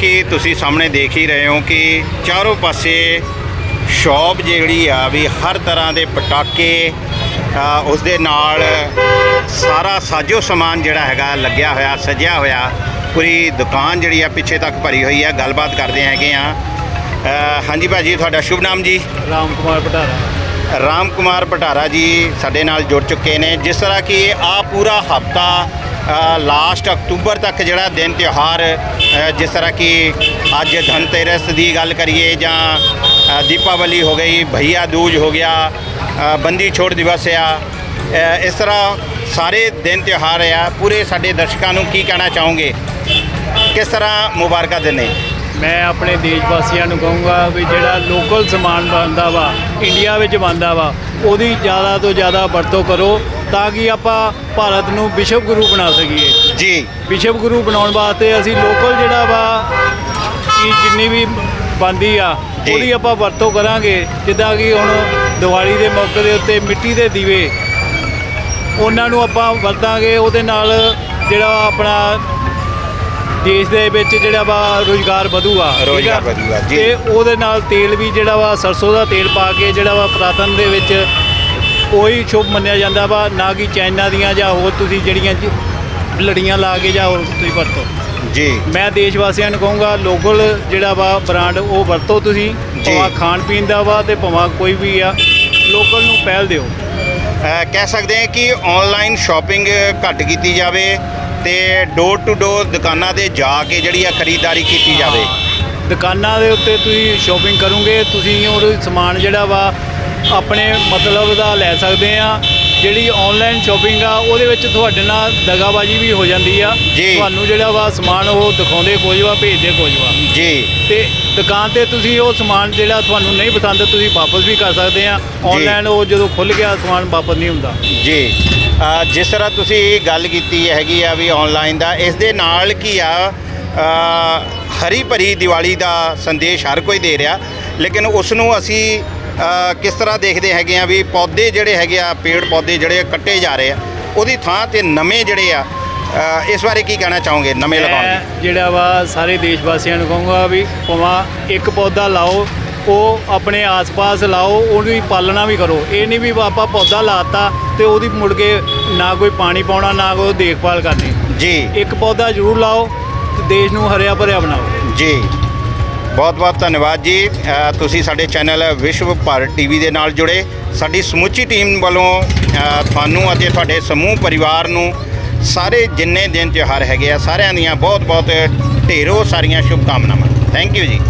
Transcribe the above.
ਕਿ ਤੁਸੀਂ ਸਾਹਮਣੇ ਦੇਖ ਹੀ ਰਹੇ ਹੋ ਕਿ ਚਾਰੋਂ ਪਾਸੇ ਸ਼ੌਪ ਜਿਹੜੀ ਆ ਵੀ ਹਰ ਤਰ੍ਹਾਂ ਦੇ ਪਟਾਕੇ ਉਸ ਦੇ ਨਾਲ ਸਾਰਾ ਸਾਜੋ ਸਮਾਨ ਜਿਹੜਾ ਹੈਗਾ ਲੱਗਿਆ ਹੋਇਆ ਸਜਿਆ ਹੋਇਆ ਪੂਰੀ ਦੁਕਾਨ ਜਿਹੜੀ ਆ ਪਿੱਛੇ ਤੱਕ ਭਰੀ ਹੋਈ ਆ। ਗੱਲਬਾਤ ਕਰਦੇ ਹੈਗੇ ਆ। ਹਾਂਜੀ ਭਾਜੀ ਤੁਹਾਡਾ ਸ਼ੁਭ ਨਾਮ ਜੀ? ਰਾਮ ਕੁਮਾਰ ਭਟਾਰਾ। ਰਾਮ ਕੁਮਾਰ ਭਟਾਰਾ ਜੀ ਸਾਡੇ ਨਾਲ ਜੁੜ ਚੁੱਕੇ ਨੇ। ਜਿਸ ਤਰ੍ਹਾਂ ਕਿ ਆ ਪੂਰਾ ਹਫਤਾ ਲਾਸਟ ਅਕਤੂਬਰ ਤੱਕ ਜਿਹੜਾ ਦਿਨ ਤਿਉਹਾਰ ਜਿਸ ਤਰ੍ਹਾਂ ਕਿ ਅੱਜ ਧਨਤੇਰਸ ਦੀ ਗੱਲ ਕਰੀਏ ਜਾਂ ਦੀਪਾਵਲੀ ਹੋ ਗਈ, ਭਈਆ ਦੂਜ ਹੋ ਗਿਆ ਬੰਦੀ ਛੋੜ ਦਿਵਸ ਆ ਇਸ ਤਰ੍ਹਾਂ ਸਾਰੇ ਦਿਨ ਤਿਉਹਾਰ ਆ। ਪੂਰੇ ਸਾਡੇ ਦਰਸ਼ਕਾਂ ਨੂੰ ਕੀ ਕਹਿਣਾ ਚਾਹੋਗੇ? ਕਿਸ ਤਰ੍ਹਾਂ ਮੁਬਾਰਕਾਂ ਦਿੰਦੇ? ਮੈਂ ਆਪਣੇ ਦੇਸ਼ ਵਾਸੀਆਂ ਨੂੰ ਕਹੂੰਗਾ ਵੀ ਜਿਹੜਾ ਲੋਕਲ ਸਮਾਨ ਬਣਦਾ ਵਾ ਇੰਡੀਆ ਵਿੱਚ ਬਣਦਾ ਵਾ, ਉਹਦੀ ਜ਼ਿਆਦਾ ਤੋਂ ਜ਼ਿਆਦਾ ਵਰਤੋਂ ਕਰੋ। ਤਾਂ ਕਿ ਆਪਾਂ ਭਾਰਤ ਨੂੰ ਵਿਸ਼ਵ ਗੁਰੂ ਬਣਾ ਸਕੀਏ ਜੀ ਵਿਸ਼ਵ ਗੁਰੂ ਬਣਾਉਣ ਵਾਸਤੇ ਅਸੀਂ ਲੋਕਲ ਜਿਹੜਾ ਵਾ ਚੀਜ਼ ਜਿੰਨੀ ਵੀ ਬਣਦੀ ਆ ਜੀ। ਉਹਦੀ ਆਪਾਂ ਵਰਤੋਂ ਕਰਾਂਗੇ ਜਿੱਦਾਂ ਕਿ ਹੁਣ ਦੀਵਾਲੀ ਦੇ ਮੌਕੇ ਦੇ ਉੱਤੇ ਮਿੱਟੀ ਦੇ ਦੀਵੇ ਉਹਨਾਂ ਨੂੰ ਆਪਾਂ ਵਰਤਾਂਗੇ ਉਹਦੇ ਨਾਲ ਜਿਹੜਾ ਆਪਣਾ ਦੇਸ਼ ਦੇ ਵਿੱਚ ਜਿਹੜਾ ਵਾ ਰੋਜ਼ਗਾਰ ਵਧੂਗਾ ਠੀਕ ਆ? ਰੁਜ਼ਗਾਰ ਵਧੂਗਾ, ਜੀ। ਤੇ ਉਹਦੇ ਨਾਲ ਤੇਲ ਵੀ ਜਿਹੜਾ ਵਾ ਸਰਸੋਂ ਦਾ ਤੇਲ ਪਾ ਕੇ ਜਿਹੜਾ ਵਾ ਪੁਰਾਤਨ ਦੇ ਵਿੱਚ ਉਹੀ ਸ਼ੁਭ ਮੰਨਿਆ ਜਾਂਦਾ ਵਾ ਨਾ ਕਿ ਚਾਈਨਾ ਦੀਆਂ ਜਾਂ ਹੋਰ ਤੁਸੀਂ ਜਿਹੜੀਆਂ ਲੜੀਆਂ ਲਾ ਕੇ ਜਾਂ ਹੋਰ ਤੁਸੀਂ ਵਰਤੋ। ਜੀ। ਮੈਂ ਦੇਸ਼ ਵਾਸੀਆਂ ਨੂੰ ਕਹੂੰਗਾ ਲੋਕਲ ਜਿਹੜਾ ਵਾ ਬ੍ਰਾਂਡ ਉਹ ਵਰਤੋ ਤੁਸੀਂ। ਭਾਵੇਂ ਖਾਣ ਪੀਣ ਦਾ ਵਾ ਤੇ ਭਾਵੇਂ ਕੋਈ ਵੀ ਆ ਲੋਕਲ ਨੂੰ ਪਹਿਲ ਦਿਓ। ਕਹਿ ਸਕਦੇ ਹਾਂ ਕਿ ਆਨਲਾਈਨ ਸ਼ਾਪਿੰਗ ਘੱਟ ਕੀਤੀ ਜਾਵੇ ਤੇ ਡੋਰ ਟੂ ਡੋਰ ਦੁਕਾਨਾਂ ਤੇ ਜਾ ਕੇ ਜਿਹੜੀ ਆ ਖਰੀਦਦਾਰੀ ਕੀਤੀ ਜਾਵੇ। ਦੁਕਾਨਾਂ ਦੇ ਉੱਤੇ ਤੁਸੀਂ ਸ਼ਾਪਿੰਗ ਕਰੋਗੇ ਤੁਸੀਂ ਉਹ ਸਮਾਨ ਜਿਹੜਾ ਵਾ ਆਪਣੇ ਮਤਲਬ ਦਾ ਲੈ ਸਕਦੇ ਆ। ਜਿਹੜੀ ਆਨਲਾਈਨ ਸ਼ਾਪਿੰਗ ਆ ਉਹਦੇ ਵਿੱਚ ਤੁਹਾਡੇ ਨਾਲ ਦਗਾਬਾਜੀ ਵੀ ਹੋ ਜਾਂਦੀ ਆ। ਜੀ। ਤੁਹਾਨੂੰ ਜਿਹੜਾ ਵਾ ਸਮਾਨ ਉਹ ਦਿਖਾਉਂਦੇ ਕੁਝ ਵਾ ਭੇਜਦੇ ਕੁਝ ਵਾ। ਜੀ। ਤੇ ਦੁਕਾਨ ਤੇ ਤੁਸੀਂ ਉਹ ਸਮਾਨ ਜਿਹੜਾ ਤੁਹਾਨੂੰ ਨਹੀਂ ਪਸੰਦ ਤੁਸੀਂ ਵਾਪਸ ਵੀ ਕਰ ਸਕਦੇ ਆ। ਆਨਲਾਈਨ ਉਹ ਜਦੋਂ ਖੁੱਲ ਗਿਆ ਸਮਾਨ ਵਾਪਸ ਨਹੀਂ ਹੁੰਦਾ। ਜੀ। ਅ, ਜਿਸ ਤਰ੍ਹਾਂ ਤੁਸੀਂ ਗੱਲ ਕੀਤੀ ਹੈਗੀ ਆ ਵੀ ਆਨਲਾਈਨ ਦਾ ਇਸ ਦੇ ਨਾਲ ਕੀ ਆ ਅ, ਹਰੀ ਭਰੀ ਦੀਵਾਲੀ ਦਾ ਸੰਦੇਸ਼ ਹਰ ਕੋਈ ਦੇ ਰਿਹਾ। ਲੇਕਿਨ ਉਸ ਨੂੰ ਅਸੀਂ ਕਿਸ ਤਰ੍ਹਾਂ ਦੇਖਦੇ ਹੈਗੇ ਆ ਵੀ ਪੌਦੇ ਜਿਹੜੇ ਹੈਗੇ ਆ ਪੇੜ ਪੌਦੇ ਜਿਹੜੇ ਕੱਟੇ ਜਾ ਰਹੇ ਆ ਉਹਦੀ ਥਾਂ ਤੇ ਨਵੇਂ ਜਿਹੜੇ ਆ ਇਸ ਬਾਰੇ ਕੀ ਕਹਿਣਾ ਚਾਹੋਗੇ ਨਵੇਂ ਲਗਾਉਣ ਦੀ ਜਿਹੜਾ ਵਾ ਸਾਰੇ ਦੇਸ਼ ਵਾਸੀਆਂ ਨੂੰ ਕਹੂੰਗਾ ਵੀ ਭਾਵੇਂ ਇੱਕ ਪੌਦਾ ਲਾਓ ਉਹ ਆਪਣੇ ਆਸ-ਪਾਸ ਲਾਓ ਉਹਦੀ ਪਾਲਣਾ ਵੀ ਕਰੋ। ਇਹ ਨਹੀਂ ਵੀ ਆਪਾਂ ਪੌਦਾ ਲਾਤਾ ਤੇ ਉਹਦੀ ਮੁੜ ਕੇ ਨਾ ਕੋਈ ਪਾਣੀ ਪਾਉਣਾ ਨਾ ਕੋਈ ਦੇਖਭਾਲ ਕਰਨੀ। ਜੀ। ਇੱਕ ਪੌਦਾ ਜ਼ਰੂਰ ਲਾਓ ਤੇ ਦੇਸ਼ ਨੂੰ ਹਰਿਆ ਭਰਿਆ ਬਣਾਓ। ਜੀ। ਬਹੁਤ ਬਹੁਤ ਧੰਨਵਾਦ ਜੀ। ਤੁਸੀਂ ਸਾਡੇ ਚੈਨਲ ਵਿਸ਼ਵ ਭਰ ਟੀਵੀ ਦੇ ਨਾਲ ਜੁੜੇ। ਸਾਡੀ ਸਮੁੱਚੀ ਟੀਮ ਵੱਲੋਂ ਤੁਹਾਨੂੰ ਅਤੇ ਤੁਹਾਡੇ ਸਮੂਹ ਪਰਿਵਾਰ ਨੂੰ ਸਾਰੇ ਜਿੰਨੇ ਦਿਨ ਤਿਉਹਾਰ ਹੈਗੇ ਆ, ਸਾਰਿਆਂ ਦੀਆਂ ਬਹੁਤ ਬਹੁਤ ਢੇਰੋਂ ਸਾਰੀਆਂ ਸ਼ੁਭਕਾਮਨਾਵਾਂ। ਥੈਂਕ ਯੂ ਜੀ।